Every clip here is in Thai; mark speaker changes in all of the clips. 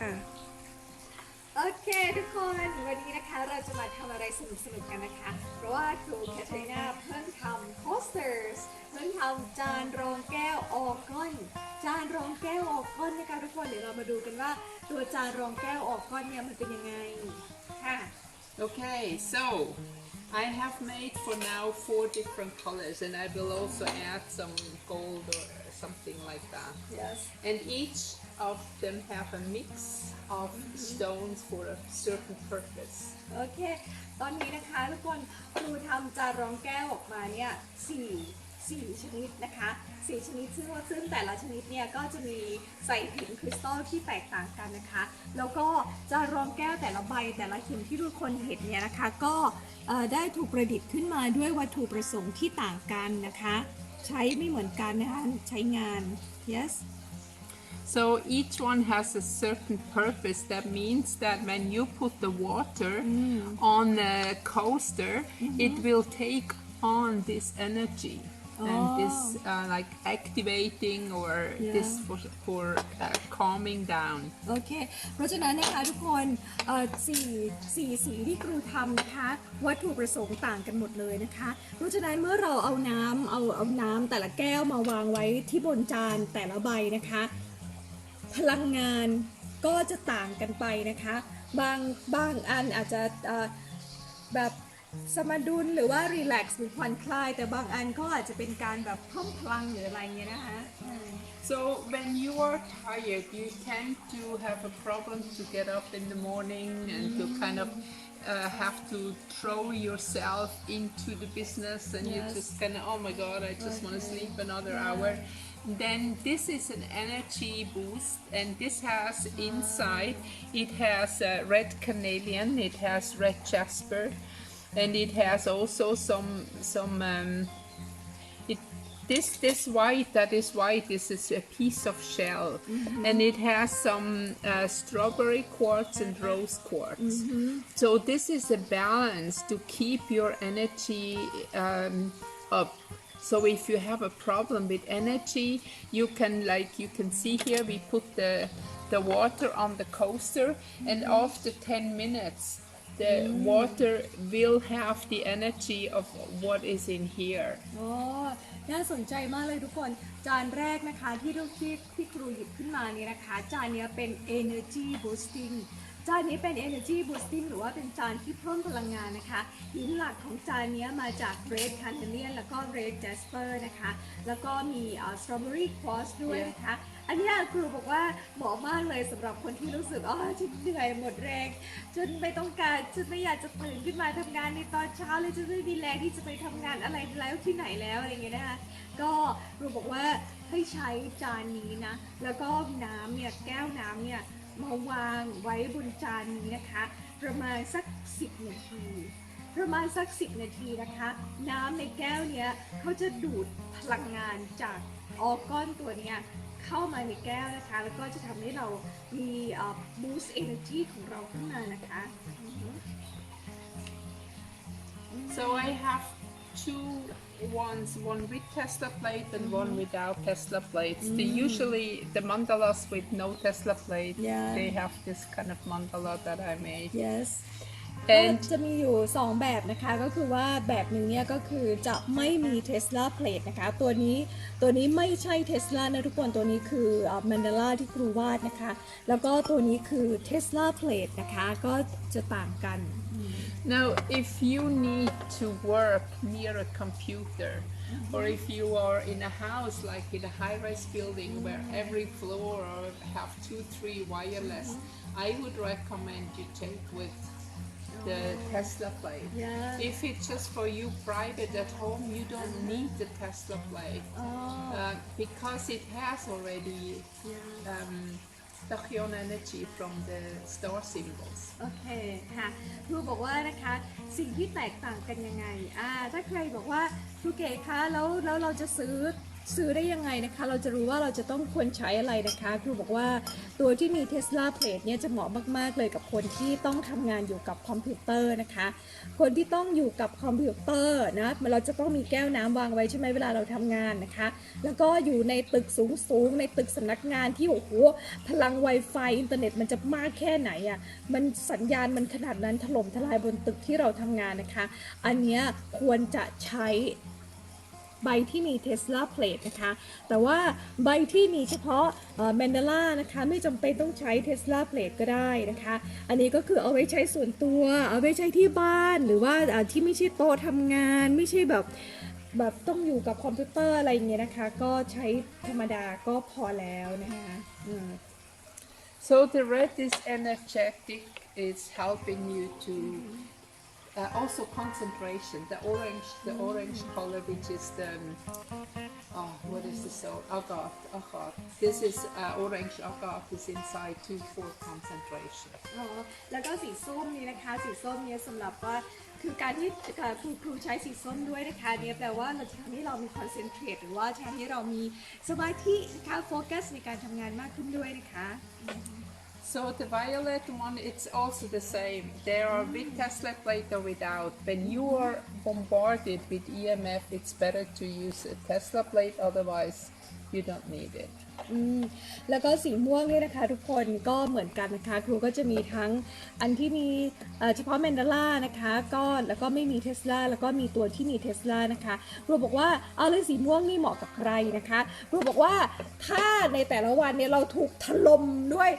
Speaker 1: ค่ะโอเคทุกคนวันนี้นะคะเราจะมาทำอะไรสนุกๆกันนะคะ เพราะว่าครูแคทรีนาเพิ่งทำโ o สเตอร์สเพิ่งทำจานรองแก้วออกก้อนจานรองแก้วออกก้อนนะคะทุกคนเดี๋ยวเรามาดูกันว่าตัวจานรองแก้วออกก้อนเนี่ยมันเป็นยังไงค่ะ
Speaker 2: Okay, so I have made for now four different colors and I will also add some gold or something like that.
Speaker 1: yes
Speaker 2: And each of them have a mix of stones for a certain purpose.
Speaker 1: โอเค ตอนนี้นะคะทุกคนครูทำจารองแก้วออกมาเนี่ยสี่สี่ชนิดนะคะสี่ชนิดซึ่งว่าซึ่งแต่ละชนิดเนี่ยก็จะมีใส่หินคริสตัลที่แตกต่างกันนะคะ แล้วก็จารองแก้วแต่ละใบแต่ละหินที่ทุกคนเห็นเนี่ยนะคะ ก็เอ่อได้ถูกประดิษฐ์ขึ้นมาด้วยวัตถุประสงค์ที่ต่างกันนะคะ ใช้ไม่เหมือนกันนะคะใช้งาน yes
Speaker 2: So each one has a certain purpose. That means that when you put the water on the coaster, it will take on this energy. And this uh, like activating or this
Speaker 1: Yeah.
Speaker 2: for, for uh, calming down.
Speaker 1: โอเค เพราะฉะนั้นนะคะทุกคนเอ่อสี่สี่สีที่ครูทำนะคะ วัตถุประสงค์ต่างกันหมดเลยนะคะ เพราะฉะนั้นเมื่อเราเอาน้ำเอาเอาน้ำแต่ละแก้วมาวางไว้ที่บนจานแต่ละใบนะคะ พลังงานก็จะต่างกันไปนะคะ บางบางอันอาจจะเอ่อแบบสมดุลหรือว่ารีแลกซ์หรือผ่อนคลาย แต่บางอันก็อาจจะเป็นการแบบเพิ่มพลังหรืออะไรเงี้ยนะคะอืม
Speaker 2: So when you are tired, you tend to have a problem to get up in the morning and to kind of uh, have to throw yourself into the business and you
Speaker 1: Yes.
Speaker 2: just kind of, oh my god, I just want to sleep another hour. Then this is an energy boost, and this has inside it has uh, red carnelian, it has red jasper, and it has also some some. Um, it this this white that is white this is a piece of shell. And it has some uh, strawberry quartz and rose quartz. So this is a balance to keep your energy um, up so if you have a problem with energy you can like you can see here we put the the water on the coaster and after 10 minutes the water will have the energy of what is in here
Speaker 1: อ๋อ น่าสนใจมากเลยทุกคน จานแรกนะคะที่ทุกที่ที่ครูหยิบขึ้นมานี่นะคะ จานเนี้ยเป็น energy boosting จานนี้เป็น energy boosting หรือว่าเป็นจานที่เพิ่มพลังงานนะคะหินหลักของจานเนี้ยมาจาก red carnelian แล้วก็ red jasper นะคะ แล้วก็มี strawberry quartz ด้วยนะคะ อันนี้ครูบอกว่าเหมาะมากเลยสำหรับคนที่รู้สึกอ๋อฉันเหนื่อยหมดแรงจนไม่ต้องการฉันไม่อยากจะตื่นขึ้นมาทำงานในตอนเช้าเลยจะไม่มีแรงที่จะไปทำงานอะไรแล้วที่ไหนแล้วอะไรเงี้ยนะคะก็ครูบอกว่าให้ใช้จานนี้นะ แล้วก็น้ำเนี่ยแก้วน้ำเนี่ย มาวางไว้บนจานนี้นะคะ ประมาณสัก 10 นาที ประมาณสัก 10 นาทีนะคะ น้ำในแก้วเนี้ยเขาจะดูดพลังงานจากออร์ก้อนตัวเนี้ยเข้ามาในแก้วนะคะ แล้วก็จะทำให้เรามีเอ่อ boost energy ของเราขึ้นมานะคะ
Speaker 2: So I have two ones, one with Tesla plate and one without Tesla plates. They usually the mandalas with no Tesla plate.
Speaker 1: Yeah.
Speaker 2: They have this kind of mandala that I made.
Speaker 1: yes ก็
Speaker 2: And
Speaker 1: จะมีอยู่ 2 แบบนะคะก็คือว่าแบบหนึ่งเนี่ยก็คือจะไม่มี Tesla Plate นะคะตัวนี้ตัวนี้ไม่ใช่ Tesla นะทุกคนตัวนี้คือมันดาร่าที่ครูวาดนะคะ แล้วก็ตัวนี้คือ Tesla Plate นะคะก็จะต่างกัน
Speaker 2: now, if you need to work near a computer, or if you are in a house like in a high-rise building where every floor have two, three wireless, I would recommend you take with the Tesla plate.
Speaker 1: Yeah.
Speaker 2: If it's just for you private at home, you don't need the Tesla plate
Speaker 1: อ๋อ
Speaker 2: uh, because it has already um, tachyon energy from the star symbols.
Speaker 1: โอเคค่ะครูบอกว่านะคะสิ่งที่แตกต่างกันยังไงอ่าถ้าใครบอกว่าครูเก๋คะแล้วแล้วเราจะซื้อ ซื้อได้ยังไงนะคะ เราจะรู้ว่าเราจะต้องควรใช้อะไรนะคะ ครูบอกว่าตัวที่มี Tesla Plate เนี่ยจะเหมาะมาก ๆ เลยกับคนที่ต้องทำงานอยู่กับคอมพิวเตอร์นะคะ คนที่ต้องอยู่กับคอมพิวเตอร์นะเราจะต้องมีแก้วน้ำวางไว้ใช่ไหมเวลาเราทำงานนะคะ แล้วก็อยู่ในตึกสูง ๆ ในตึกสำนักงานที่โอ้โหพลัง Wi-Fi อินเทอร์เน็ตมันจะมากแค่ไหนอะ่ะ มันสัญญาณมันขนาดนั้นถล่มทลายบนตึกที่เราทำงานนะคะ อันเนี้ยควรจะใช้ ใบที่มี Tesla Plate นะคะ แต่ว่าใบที่มีเฉพาะแมนเดล่านะคะไม่จำเป็นต้องใช้ Tesla Plate ก็ได้นะคะ อันนี้ก็คือเอาไว้ใช้ส่วนตัว เอาไว้ใช้ที่บ้านหรือว่าที่ไม่ใช่โต๊ะทำงาน ไม่ใช่แบบแบบต้องอยู่กับคอมพิวเตอร์อะไรอย่างเงี้ยนะคะ ก็ใช้ธรรมดาก็พอแล้วนะคะ
Speaker 2: So the red is energetic, it's helping you to uh, also concentration. The orange, the orange color, which is the oh, what is the so agate, agate. This is uh, orange agate is inside too for concentration.
Speaker 1: อ๋อแล้วก็สีส้มนี้นะคะสีส้มเนี่ยสำหรับว่าคือการที่เอ่อครูครูใช้สีส้มด้วยนะคะเนี่ยแปลว่าเราจะทำให้เรามีคอนเซนเทรตหรือว่าจะทำให้เรามีสมาธินะคะโฟกัสในการทำงานมากขึ้นด้วยนะคะ
Speaker 2: So the violet one, it's also the same. There are with Tesla plate or without. When you are bombarded with EMF, it's better to use a Tesla plate. Otherwise, you don't need it.
Speaker 1: อืมแล้วก็สีม่วงเนี่ยนะคะ ทุกคนก็เหมือนกันนะคะ ครูก็จะมีทั้งอันที่มีเอ่อเฉพาะแมนดาร่านะคะก็แล้วก็ไม่มีเทสลาแล้วก็มีตัวที่มีเทสลานะคะครูบอกว่าเอาเลยสีม่วงนี่เหมาะกับใครนะคะครูบอกว่าถ้าในแต่ละวันเนี่ยเราถูกถล่มด้วย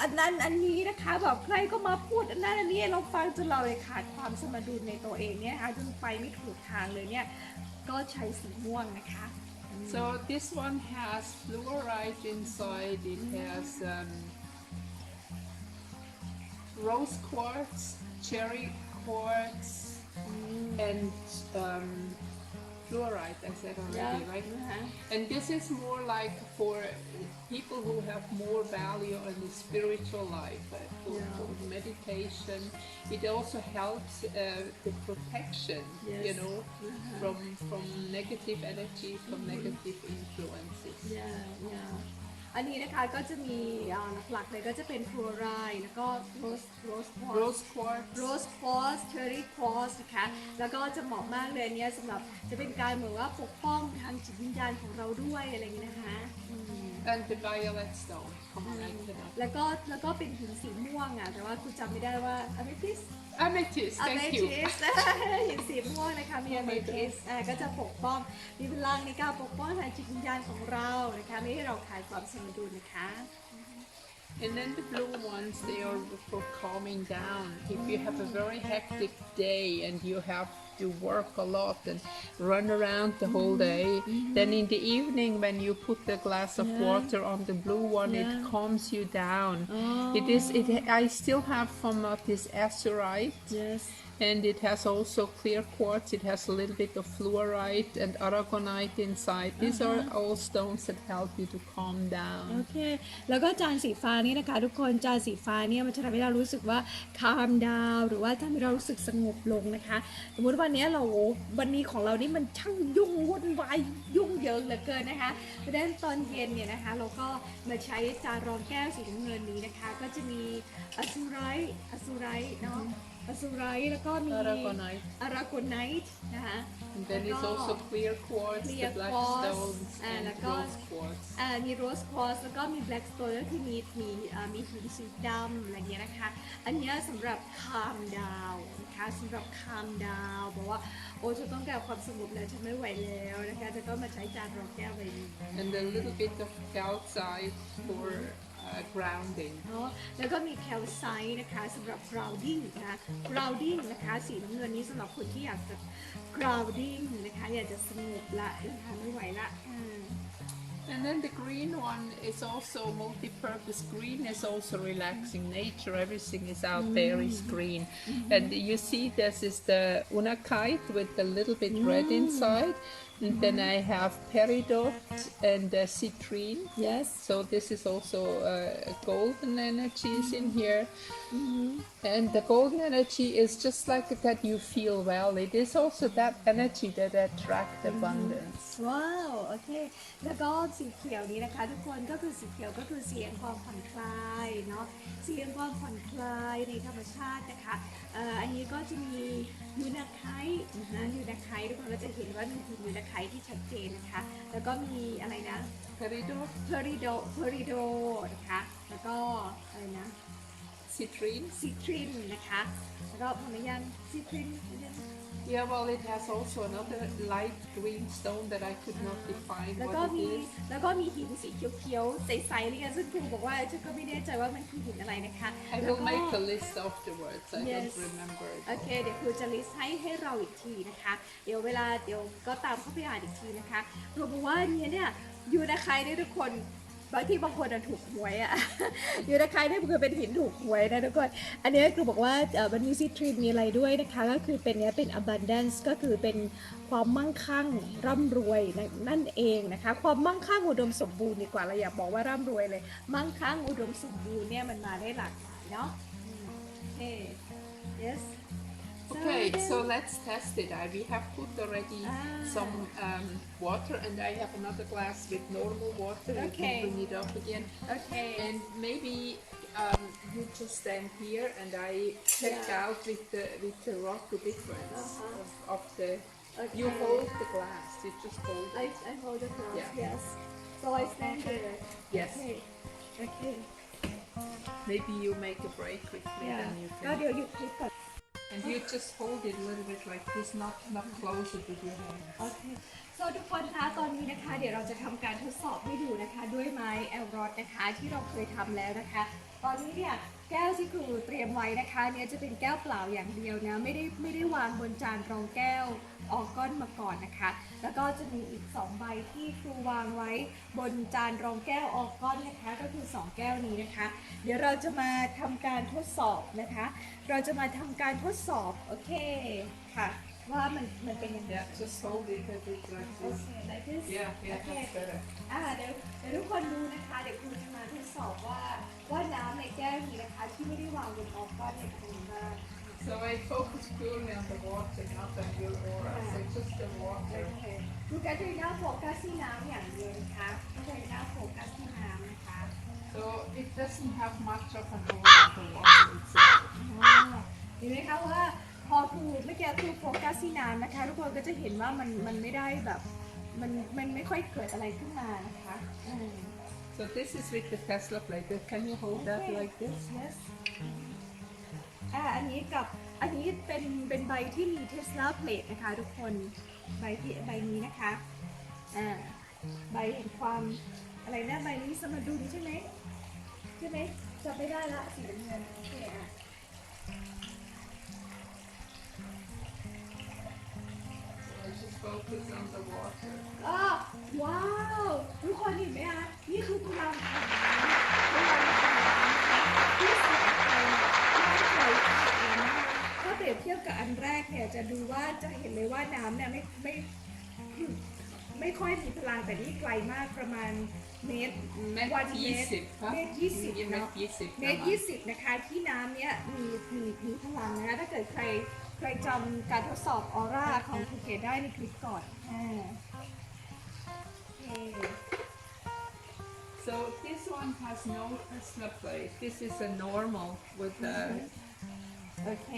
Speaker 1: อันนั้นอันนี้นะคะแบบใครก็มาพูดอันนั้นอันนี้เราฟังจนเราเลยขาดความสมดุลในตัวเองเนี่ยนะคะจนไปไม่ถูกทางเลยเนี่ยก็ใช้สีม่วงนะคะ
Speaker 2: So this one has fluoride inside. It has um, rose quartz, cherry quartz, and um, fluoride. I said already, right?
Speaker 1: นะคะ
Speaker 2: And this is more like for people who have more value in the spiritual life, uh, for,
Speaker 1: Yeah.
Speaker 2: for meditation. It also helps uh, the protection, you
Speaker 1: Yes.
Speaker 2: know, from from negative energy, from negative influences.
Speaker 1: ยาวยาวอันนี้นะคะก็จะมีอ่าหลักๆเลยก็จะเป็นฟลูออไรด์แล้วก็โรสโรสควอ
Speaker 2: Rose quartz.
Speaker 1: โรสควอสเชอร์รี่ควอสนะคะแล้วก็จะเหมาะมากเลยอันเนี้ยสำหรับจะเป็นการเหมือนว่าปกป้องทางจิตวิญญาณของเราด้วยอะไรอย่างนี้นะคะอืม
Speaker 2: And the violet stone. Come on, I cannot.
Speaker 1: แล้วก็แล้วก็เป็นหินสีม่วงอะแต่ว่าคุณจำไม่ได้ว่าอะเมทิส
Speaker 2: Amethyst,
Speaker 1: อะ
Speaker 2: thank
Speaker 1: เม
Speaker 2: you.
Speaker 1: ทิสหินสีม่วงนะคะมีอะเมทิสอ่าก็จะปกป้องมีพลังในการปกป้องทางจิตวิญญาณของเรานะคะไม่ให้เราขาดความสมดุลนะคะ
Speaker 2: And then the blue ones, they are for calming down. If you have a very hectic day and you have to work a lot and run around the whole day, then in the evening when you put the glass of
Speaker 1: Yeah.
Speaker 2: water on the blue one,
Speaker 1: Yeah.
Speaker 2: it calms you down. It is. It. I still have from uh, this azurite.
Speaker 1: yes
Speaker 2: And it has also clear quartz, it has a little bit of fluorite and aragonite inside. These are all stones that help you to calm
Speaker 1: โอ
Speaker 2: down.
Speaker 1: เค แล้วก็จานสีฟ้านี่นะคะ ทุกคน จานสีฟ้าเนี่ยมันจะทำให้เรารู้สึกว่าคามดาวหรือว่าทำให้เรารู้สึกสงบลงนะคะ สมมติวันนี้เราวันนี้ของเรานี่มันช่างยุ่งวุ่นวายยุ่งเหยิงเหลือเกินนะคะ เพราะฉะนั้นตอนเย็นเนี่ยนะคะ เราก็มาใช้จานรองแก้วสีน้ำเงินนี้นะคะ ก็จะมีอสูไรอสูไรเนาะ อสูไรแล้วก็มี
Speaker 2: Aragonite.
Speaker 1: อาราโกไนท์นะคะ
Speaker 2: And then it's also clear quartz,
Speaker 1: Clear
Speaker 2: the black
Speaker 1: quartz,
Speaker 2: stones,
Speaker 1: and
Speaker 2: and
Speaker 1: like
Speaker 2: rose
Speaker 1: a-
Speaker 2: quartz.
Speaker 1: อ่ามีโรสควอสแล้วก็มีแบล็กสโตนก็คือมีมีอ่ามีหินสีดำอะไรเงี้ยนะคะ อันเนี้ยสำหรับคามดาวนะคะสำหรับคามดาวบอกว่าโอ้จะต้องการความสงบแล้วฉันไม่ไหวแล้วนะคะจะต้องมาใช้จานรองแก้วใบนี้
Speaker 2: And a little bit of calcite for uh, grounding.
Speaker 1: เนาะแล้วก็มีแคลไซต์นะคะสำหรับ grounding นะคะ grounding นะคะสีน้ำเงินนี้สำหรับคนที่อยากจะ grounding นะคะอยากจะสงบละนะคะไม่ไหวละอืม
Speaker 2: And then the green one is also multi-purpose. Green is also relaxing. Nature, everything is out there is green. And you see this is the unakite with a little bit red inside. And then I have peridot and uh, citrine.
Speaker 1: yes
Speaker 2: So this is also uh, golden energies in here. And the golden energy is just like that you feel well. It is also that energy that attract abundance.
Speaker 1: ว้าวโอเค แล้วก็สีเขียวนี้นะคะ ทุกคนก็คือสีเขียวก็คือสีแห่งความผ่อนคลายเนาะสีแห่งความผ่อนคลายในธรรมชาตินะคะเอ่ออันนี้ก็จะมียูนาไคนะคะยูนาไคทุกคนก็จะเห็นว่ามันคือยูนาไคที่ชัดเจนนะคะ แล้วก็มีอะไรนะ
Speaker 2: Peridot,
Speaker 1: เพอริโดเพอริโดนะคะ แล้วก็อะไรนะ
Speaker 2: citrine.
Speaker 1: ซิตรินนะคะแล้วก็พอมยันซิตริน
Speaker 2: Yeah, well, it has also another light green stone that I could not define
Speaker 1: แล้วก็
Speaker 2: what
Speaker 1: มี
Speaker 2: it is.
Speaker 1: แล้วก็มีหินสีเขียวๆใสๆเนี่ยซึ่งครูบอกว่าฉันก็ไม่แน่ใจว่ามันคือหินอะไรนะคะ
Speaker 2: I
Speaker 1: แล้ว
Speaker 2: will
Speaker 1: ก็
Speaker 2: make a list afterwards. I
Speaker 1: Yes.
Speaker 2: don't remember it.
Speaker 1: โอเคเดี๋ยวครูจะลิสต์ให้ให้เราอีกทีนะคะ เดี๋ยวเวลาเดี๋ยวก็ตามเข้าไปอ่านอีกทีนะคะครูบอกว่าอันเนี้ยเนี่ยยูนาไคเนี่ยทุกคน บางที่บางคนถูกหวยอะยูนาไคเนี่คือเป็นหินถูกหวยนะทุกคน อันนี้ครูบอกว่ามันมีซิตรีมีอะไรด้วยนะคะ ก็คือเป็นเนี้ยเป็น abundance ก็คือเป็นความมั่งคั่งร่ำรวยนั่นนั่นเองนะคะ ความมั่งคั่งอุดมสมบูรณ์ดีกว่าเราอย่าบอกว่าร่ำรวยเลย มั่งคั่งอุดมสมบูรณ์เนี่ยมันมาได้หลากหลายเนาะอืมโอเค yes
Speaker 2: Okay, so let's test it. I, we have put already
Speaker 1: Ah.
Speaker 2: some um, water, and I have another glass with normal water.
Speaker 1: Okay.
Speaker 2: can bring it up again.
Speaker 1: Okay.
Speaker 2: And maybe um, you just stand here, and I check
Speaker 1: Yeah.
Speaker 2: out with the with the rock the difference
Speaker 1: Uh-huh.
Speaker 2: of, of the. You hold the glass. You just hold it.
Speaker 1: I hold the glass,
Speaker 2: Yeah.
Speaker 1: yes. So I stand here.
Speaker 2: Yes.
Speaker 1: Okay. Okay.
Speaker 2: Maybe you make a break with me,
Speaker 1: Yeah.
Speaker 2: then you
Speaker 1: ก็
Speaker 2: can. And you just hold it a little bit like this, not not close with your hand.
Speaker 1: โอเค so ทุกคนคะตอนนี้นะคะ เดี๋ยวเราจะทำการทดสอบให้ดูนะคะ ด้วยไม้แอลรอดนะคะที่เราเคยทำแล้วนะคะ ตอนนี้เนี่ยแก้วที่ครูเตรียมไว้นะคะ เนี่ยจะเป็นแก้วเปล่าอย่างเดียวนะ ไม่ได้ไม่ได้วางบนจานรองแก้ว ออกก้อนมาก่อนนะคะ แล้วก็จะมีอีก 2 ใบที่ครูวางไว้บนจานรองแก้วออกก้อนนะคะ ก็คือ 2 แก้วนี้นะคะ เดี๋ยวเราจะมาทำการทดสอบนะคะ เราจะมาทำการทดสอบ โอเคค่ะ ว่ามันมันเป็นยังไง
Speaker 2: Yeah, just hold it a bit like
Speaker 1: โอ
Speaker 2: this.
Speaker 1: เค like this
Speaker 2: Yeah, yeah,
Speaker 1: โอเค
Speaker 2: that's better.
Speaker 1: อ่าเดี๋ยวเดี๋ยวทุกคนดูนะคะ เดี๋ยวครูจะมาทดสอบว่าว่าน้ำในแก้วนี้นะคะ ที่ไม่ได้วางบนออกก้อนเนี่ยเป็นยังไงบ้าง
Speaker 2: So I focus purely on the water, not on your aura. So just the
Speaker 1: โอ
Speaker 2: water.
Speaker 1: เคครูก็จะหน้าโฟกัสที่น้ำอย่างเดียวนะคะไม่ใช่หน้าโฟกัสที่น้ำนะคะ
Speaker 2: So it doesn't have much of an aura of the water itself.
Speaker 1: อ๋อเห็นไหมคะว่าพอครูเมื่อกี้ครูโฟกัสที่น้ำนะคะ ทุกคนก็จะเห็นว่ามันมันไม่ได้แบบมันมันไม่ค่อยเกิดอะไรขึ้นมานะคะอืม
Speaker 2: So this is with the Tesla plate. Can you hold that like this?
Speaker 1: Yes อ่าอันนี้กับอันนี้เป็นเป็นใบที่มีเทสลาเพลทนะคะทุกคนใบที่ใบนี้นะคะอ่าใบแห่งความอะไรนะใบนี้สมดุลใช่ไหมใช่ไหมจำไม่ได้ละสีน้ำเงินโอเคอะ
Speaker 2: So I just focus on the water.
Speaker 1: อ้าวว้าว ทุกคนเห็นไหมคะนี่คือพลังของน้ำพลัง กับอันแรกเนี่ยจะดูว่าจะเห็นเลยว่าน้ำเนี่ยไม่ไม่ไม่ค่อยมีพลังแต่นี่ไกลมากประมาณเมตร
Speaker 2: Met
Speaker 1: วันเมตร
Speaker 2: ยี่สิบครับ
Speaker 1: เมตรยี่สิบ
Speaker 2: เมตร
Speaker 1: เนาะ
Speaker 2: ยี่สิบ
Speaker 1: เมตรยี่สิบนะคะที่น้ำเนี่ยมีมีมีพลังนะคะถ้าเกิดใครใครจำการทดสอบออร่าของภูเก็ตได้ในคลิปก่อนอ่าโอเค
Speaker 2: So this one has no Tesla plate. This is a normal with the
Speaker 1: โอเค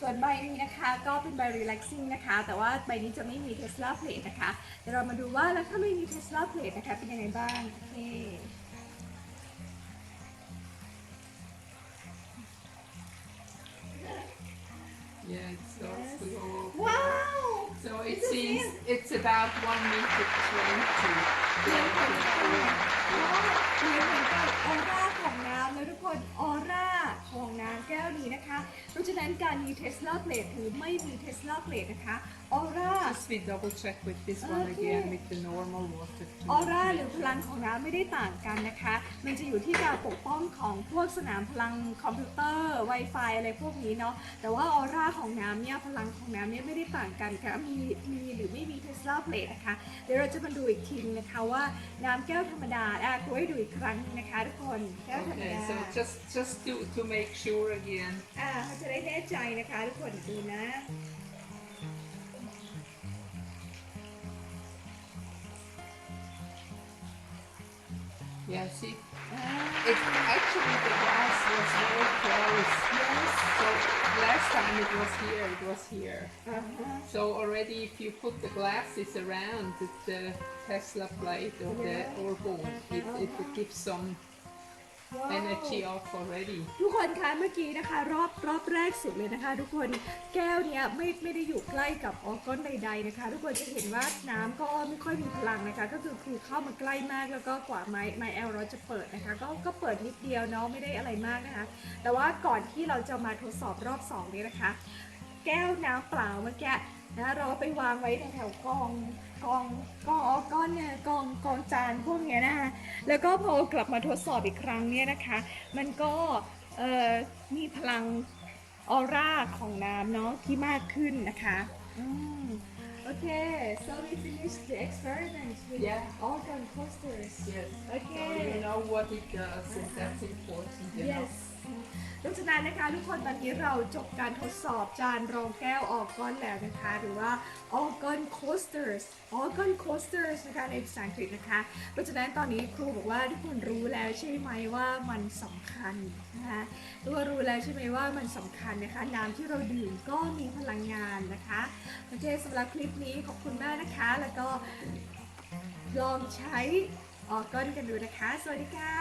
Speaker 1: ส่วนใบนี้นะคะก็เป็นใบ relaxing นะคะ แต่ว่าใบนี้จะไม่มี Tesla plate นะคะ เดี๋ยวเรามาดูว่าแล้วถ้าไม่มี Tesla plate นะคะเป็นยังไงบ้างโอเค
Speaker 2: yeah, it starts to go.
Speaker 1: ว้าว
Speaker 2: So it
Speaker 1: This is
Speaker 2: seems
Speaker 1: it.
Speaker 2: it's about one meter twenty.
Speaker 1: เหมือนเหมือนกัน
Speaker 2: Yeah,
Speaker 1: เหมือนเหมือนกับออร่าของะฉะนั้นการมีเทสลาเพลทหรือไม่มีเทสลาเพลทนะคะออร่า
Speaker 2: Just we double check with this one
Speaker 1: Okay.
Speaker 2: again with the normal water.
Speaker 1: ออร่าหรือพลังของน้ำไม่ได้ต่างกันนะคะ มันจะอยู่ที่การปกป้องของพวกสนามพลังคอมพิวเตอร์ Wi-Fi อะไรพวกนี้เนาะแต่ว่าออร่าของน้ำเนี่ยพลังของน้ำเนี่ยไม่ได้ต่างกันค่ะมีมีหรือไม่มีเทสลาเพลทนะคะเดี๋ยวเราจะมาดูอีกทีนึงนะคะว่าน้ำแก้วธรรมดาอะตัวให้ดูอีกครั้งนึงนะคะทุกคนแก้วธรรม
Speaker 2: Okay,
Speaker 1: ดา
Speaker 2: so just just to to make sure again.
Speaker 1: อ่าเขาจะได้แน่ใจนะคะทุกคนดูนะ
Speaker 2: Yeah, see, It's actually the glass was very close.
Speaker 1: Yes.
Speaker 2: So last time it was here, it was here.
Speaker 1: Uh -huh.
Speaker 2: So already if you put the glasses around the Tesla plate or
Speaker 1: yeah.
Speaker 2: the or board, it, it gives some
Speaker 1: ว้าว
Speaker 2: energy off already.
Speaker 1: ทุกคนคะเมื่อกี้นะคะ รอบรอบแรกสุดเลยนะคะ ทุกคนแก้วเนี้ยไม่ไม่ได้อยู่ใกล้กับออกก้อนใด ๆนะคะ ทุกคนจะเห็นว่าน้ำก็ไม่ค่อยมีพลังนะคะ ก็คือคือเข้ามาใกล้มากแล้วก็กว่าไม้ไม้แอลเราจะเปิดนะคะ ก็ก็เปิดนิดเดียวเนาะไม่ได้อะไรมากนะคะ แต่ว่าก่อนที่เราจะมาทดสอบรอบสองนี้นะคะ แก้วน้ำเปล่าเมื่อกี้ นะเราเอาไปวางไว้แถวๆกองกองกองออกก้อนเนี่ยกองกองจานพวกเนี้ยนะคะแล้วก็พอกลับมาทดสอบอีกครั้งเนี่ยนะคะ มันก็เอ่อมีพลังออร่าของน้ำเนาะที่มากขึ้นนะคะอืมโอเค so we finished the experiment with
Speaker 2: Yeah.
Speaker 1: organ coasters
Speaker 2: Yes.
Speaker 1: Okay.
Speaker 2: So you know what it does, and that's important.
Speaker 1: ดังนั้นนะคะทุกคนตอนนี้เราจบการทดสอบจานรองแก้วออกก้อนแล้วนะคะ หรือว่า organ coasters organ coasters นะคะในภาษาอังกฤษนะคะ เพราะฉะนั้นตอนนี้ครูบอกว่าทุกคนรู้แล้วใช่ไหมว่ามันสำคัญนะคะทุกคนรู้แล้วใช่ไหมว่ามันสำคัญนะคะ น้ำที่เราดื่มก็มีพลังงานนะคะโอเคสำหรับคลิปนี้ขอบคุณมากนะคะ แล้วก็ลองใช้ออกก้อนกันดูนะคะ สวัสดีค่ะ